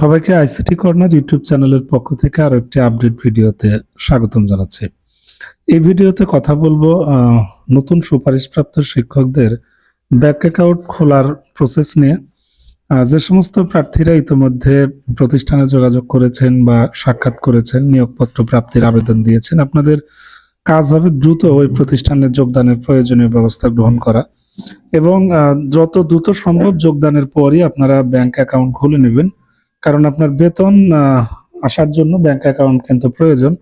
সবাইকে ICT corner YouTube চ্যানেলের পক্ষ থেকে আরও একটি আপডেট ভিডিওতে স্বাগতম জানাচ্ছি। এই ভিডিওতে কথা বলব নতুন সুপারিশপ্রাপ্ত শিক্ষকদের ব্যাংক অ্যাকাউন্ট খোলার প্রসেস নিয়ে। যে সমস্ত প্রার্থীরা ইতিমধ্যে প্রতিষ্ঠানে যোগাযোগ করেছেন বা সাক্ষাৎ করেছেন, নিয়োগপত্র প্রাপ্তির আবেদন দিয়েছেন, আপনাদের কাজ হবে দ্রুত ওই প্রতিষ্ঠানে যোগদানের প্রয়োজনীয় ব্যবস্থা গ্রহণ করা। এবং যত দ্রুত সম্ভব যোগদানের পরই আপনারা ব্যাংক অ্যাকাউন্ট খুলে নেবেন। কারণ আপনার বেতন আসার জন্য ব্যাংক অ্যাকাউন্ট কিন্তু প্রয়োজন।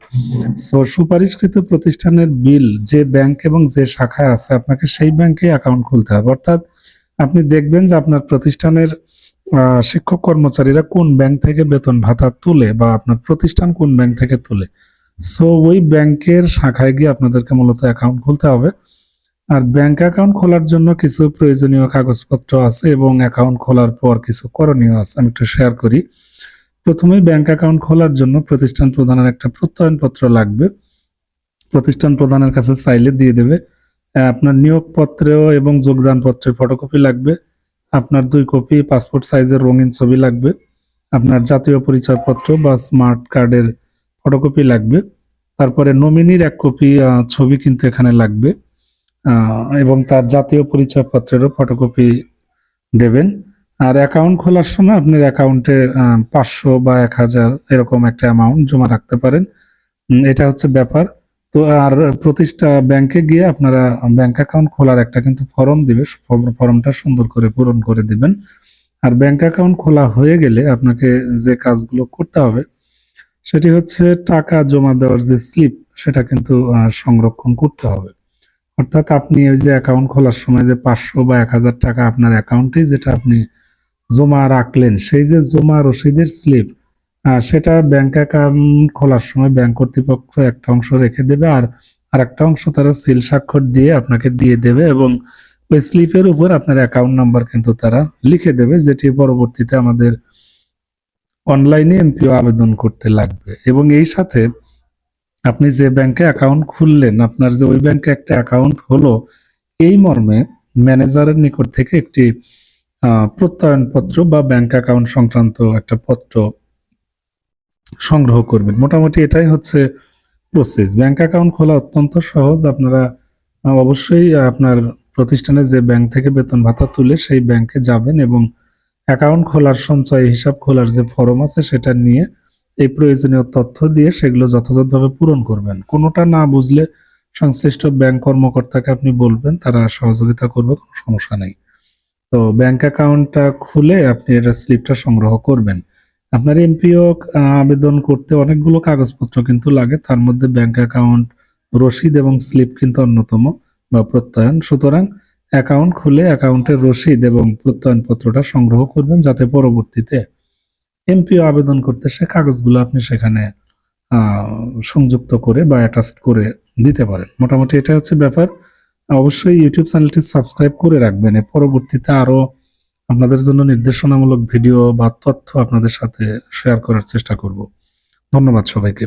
সো সুপারিশকৃত প্রতিষ্ঠানের বিল যে ব্যাংক এবং যে শাখায় আছে, আপনাকে সেই ব্যাংকে অ্যাকাউন্ট খুলতে হবে। অর্থাৎ আপনি দেখবেন যে আপনার প্রতিষ্ঠানের শিক্ষক কর্মচারীরা কোন ব্যাংক থেকে বেতন ভাতা তুলে বা আপনার প্রতিষ্ঠান কোন ব্যাংক থেকে তুলে। সো ওই ব্যাংকের শাখায় গিয়ে আপনাদেরকে মূলত অ্যাকাউন্ট খুলতে হবে। আর ব্যাংক অ্যাকাউন্ট খোলার জন্য কিছু প্রয়োজনীয় কাগজপত্র আছে এবং অ্যাকাউন্ট খোলার পর কিছু করণীয় আছে। আমি একটু শেয়ার করি। প্রথমেই ব্যাংক অ্যাকাউন্ট খোলার জন্য প্রতিষ্ঠান প্রধানের একটা প্রত্যয়নপত্র লাগবে। প্রতিষ্ঠান প্রধানের কাছে চাইলে দিয়ে দেবে। আপনার নিয়োগপত্রেও এবং যোগদান পত্রের ফটোকপি লাগবে। আপনার দুই কপি পাসপোর্ট সাইজের রঙিন ছবি লাগবে। আপনার জাতীয় পরিচয়পত্র বা স্মার্ট কার্ডের ফটোকপি লাগবে। তারপরে নমিনির এক কপি ছবি কিন্তু এখানে লাগবে। এবং তার জাতীয় পরিচয়পত্রেরও ফটোকপি দেবেন। আর অ্যাকাউন্ট খোলার সময় আপনার অ্যাকাউন্টে পাঁচশো বা এক হাজার এরকম একটা অ্যামাউন্ট জমা রাখতে পারেন। এটা হচ্ছে ব্যাপার। তো আর প্রতিষ্ঠা ব্যাংকে গিয়ে আপনারা ব্যাংক অ্যাকাউন্ট খোলার একটা কিন্তু ফর্ম দিবে। ফর্মটা সুন্দর করে পূরণ করে দিবেন। আর ব্যাংক অ্যাকাউন্ট খোলা হয়ে গেলে আপনাকে যে কাজগুলো করতে হবে, সেটি হচ্ছে টাকা জমা দেওয়ার যে স্লিপ সেটা কিন্তু সংরক্ষণ করতে হবে। অর্থাৎ আপনি ওই যে অ্যাকাউন্ট খোলার সময় যে পাঁচশো বা এক হাজার টাকা আপনার অ্যাকাউন্টে যেটা আপনি জমা রাখলেন, সেই যে জমা রসিদের স্লিপ সেটা ব্যাংক অ্যাকাউন্ট খোলার সময় ব্যাংক কর্তৃপক্ষ একটা অংশ রেখে দেবে আর আর একটা অংশ তারা সিল স্বাক্ষর দিয়ে আপনাকে দিয়ে দেবে এবং ওই স্লিপের উপর আপনার অ্যাকাউন্ট নাম্বার কিন্তু তারা লিখে দেবে, যেটি পরবর্তীতে আমাদের অনলাইনে এমপিও আবেদন করতে লাগবে। এবং এই সাথে আপনি যে ব্যাংকে অ্যাকাউন্ট খুললেন, আপনার যে ওই ব্যাংকে একটা অ্যাকাউন্ট হলো, এই মর্মে ম্যানেজারের নিকট থেকে একটি প্রত্যয়নপত্র বা ব্যাংক অ্যাকাউন্ট সংক্রান্ত একটা পত্র সংগ্রহ করবেন। মোটামুটি এটাই হচ্ছে প্রসেস ব্যাংক অ্যাকাউন্ট খোলা অত্যন্ত সহজ। আপনারা অবশ্যই আপনার প্রতিষ্ঠানে যে ব্যাংক থেকে বেতন ভাতা তুলে সেই ব্যাংকে যাবেন এবং অ্যাকাউন্ট খোলার সঞ্চয়, হিসাব খোলার যে ফর্ম আছে সেটা নিয়ে এই প্রয়োজনীয় তথ্য দিয়ে সেগুলো যথাযথভাবে পূরণ করবেন। কোনোটা না বুঝলে সংশ্লিষ্ট ব্যাংক কর্মকর্তাকে আপনি বলবেন, তারা সহযোগিতা করবে, কোনো সমস্যা নেই। তো ব্যাংক অ্যাকাউন্টটা খুলে আপনি এটা স্লিপটা সংগ্রহ করবেন। আপনার এমপিও আবেদন করতে অনেকগুলো কাগজপত্র কিন্তু লাগে, তার মধ্যে ব্যাংক অ্যাকাউন্ট, রসিদ এবং স্লিপ কিন্তু অন্যতম বা প্রত্যয়ন। সুতরাং অ্যাকাউন্ট খুলে অ্যাকাউন্টের রসিদ এবং প্রত্যয়নপত্রটা সংগ্রহ করবেন, যাতে পরবর্তীতে এমপিও আবেদন করতে সে কাগজগুলো আপনি সেখানে সংযুক্ত করে বা অ্যাটাচ করে দিতে পারেন। মোটামুটি এটা হচ্ছে ব্যাপার। অবশ্যই ইউটিউব চ্যানেলটি সাবস্ক্রাইব করে রাখবেন। পরবর্তীতে আরও আপনাদের জন্য নির্দেশনামূলক ভিডিও বা তথ্য আপনাদের সাথে শেয়ার করার চেষ্টা করব। ধন্যবাদ সবাইকে।